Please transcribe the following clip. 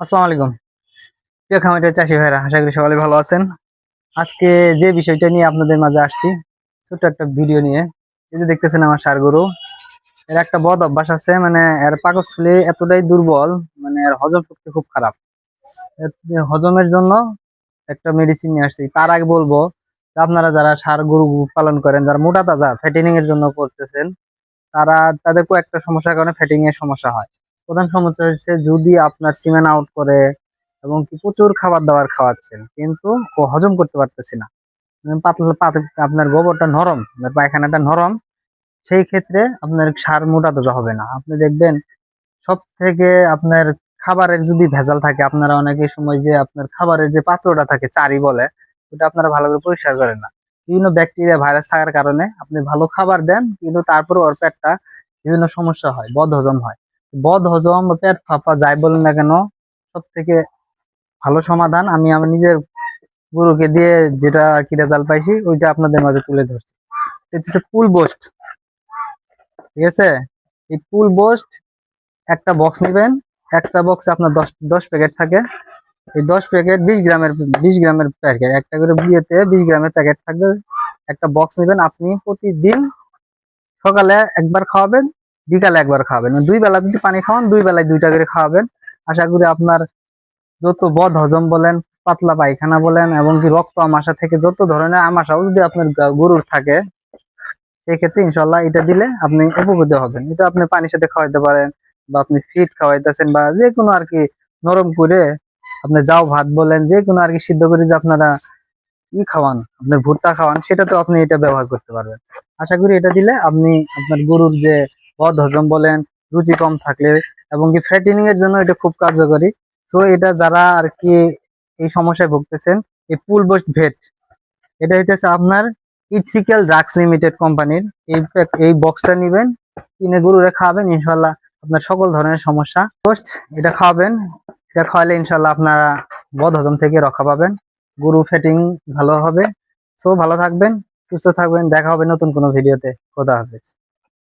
আসসালামু আলাইকুম। প্রিয় খামারের চাষি ভাইরা আশা করি সকালে ভালো আছেন। আজকে যে বিষয়টা নিয়ে আপনাদের মাঝে আসছি, ছোট্ট একটা ভিডিও নিয়ে। এই যে দেখতেছেন আমার সার গরু, এর একটা বদ অভ্যাস আছে মানে এর পাকস্থলী এতটাই দুর্বল মানে এর হজম শক্তি খুব খারাপ। হজমের জন্য একটা মেডিসিন নিয়ে আসছি। তার আগে বলব আপনারা যারা সার গরু পালন করেন, যারা মোটা তাজা ফ্যাটিনিং এর জন্য করতেছেন, তারা তাদের একটা সমস্যার কারণে ফ্যাটিং এর সমস্যা হয়। প্রধান সমস্যা হচ্ছে যদি আপনার সিমেন্ট আউট করে এবং কি প্রচুর খাবার দাবার খাওয়াচ্ছেন, কিন্তু হজম করতে পারতেছি না। মানে পাতলা পাত- আপনার গোবরটা নরম পায়খানাটা নরম, সেই ক্ষেত্রে আপনার সার মোটা তাজা হবে না। আপনি দেখবেন সব থেকে আপনার খাবারের যদি ভেজাল থাকে, আপনারা অনেকের সময় যে আপনার খাবারের যে পাত্রটা থাকে, চারি বলে, ওটা আপনারা ভালো করে পরিষ্কার করেন না। বিভিন্ন ব্যাকটেরিয়া ভাইরাস থাকার কারণে আপনি ভালো খাবার দেন, কিন্তু তারপরে ওর পেটটা বিভিন্ন সমস্যা হয় বদ হজম হয়। বদ হজম বা পেট ফাঁপা যাই বলেন না কেন সব থেকে ভালো সমাধান আমি আমার নিজের গুরুকে দিয়ে যেটা আর কি রেজাল্ট পাইছি, ওইটা আপনাদের মাঝে তুলে ধরছি। পুল বোস্ট ঠিক আছে? এই পুল বোস্ট একটা বক্স নেবেন, একটা বক্সে আপনার দশ দশ প্যাকেট থাকে। এই দশ প্যাকেট বিশ গ্রামের বিশ গ্রামের প্যাকেট একটা করে বিয়েতে বিশ গ্রামের প্যাকেট থাকবে। একটা বক্স নেবেন, আপনি প্রতিদিন সকালে একবার খাওয়াবেন বিকালে একবার খাওয়াবেন মানে দুই বেলা যদি পানি খাওয়ান, দুই বেলায় দুইটা করে খাওয়াবেন। আশা করি আপনার যত বদ হজম বলেন, পাতলা পায়খানা বলেন, এবং কি রক্ত আমাশা থেকে যত ধরনের আমাশাও যদি আপনার গরুর থাকে, সেক্ষেত্রে ইনশাল্লাহ এটা দিলে আপনি উপকৃত হবেন। এটা আপনি পানির সাথে খাওয়াইতে পারেন, বা আপনি ফিট খাওয়াইতেছেন, বা যে কোনো আর কি নরম করে আপনি যাও ভাত বলেন, যে কোনো আর কি সিদ্ধ করে যে আপনারা ই খাওয়ান, আপনি ভুট্টা খাওয়ান, সেটাতেও আপনি এটা ব্যবহার করতে পারবেন। আশা করি এটা দিলে আপনি আপনার গরুর যে বদ হজম বলেন, রুচি কম থাকলে এবং কি ফ্যাটিনিং এর জন্য এটা খুব কার্যকরী। তো এটা যারা আর কি এই সমস্যায় ভুগতেছেন, এই পুল বোস্ট ভেট, এটা হইতেছে আপনার ইটসিক্যাল ড্রাগস লিমিটেড কোম্পানির। এই এই বক্সটা নিবেন, কিনে গরুরে খাওয়াবেন, ইনশাল্লাহ আপনার সকল ধরনের সমস্যা। পোস্ট, এটা খাওয়াবেন, এটা খাওয়ালে ইনশাল্লাহ আপনারা বদ হজম থেকে রক্ষা পাবেন। গরু ফেটিং ভালো হবে। সো ভালো থাকবেন, সুস্থ থাকবেন, দেখা হবে নতুন কোনো ভিডিওতে। খোদা হাফেজ।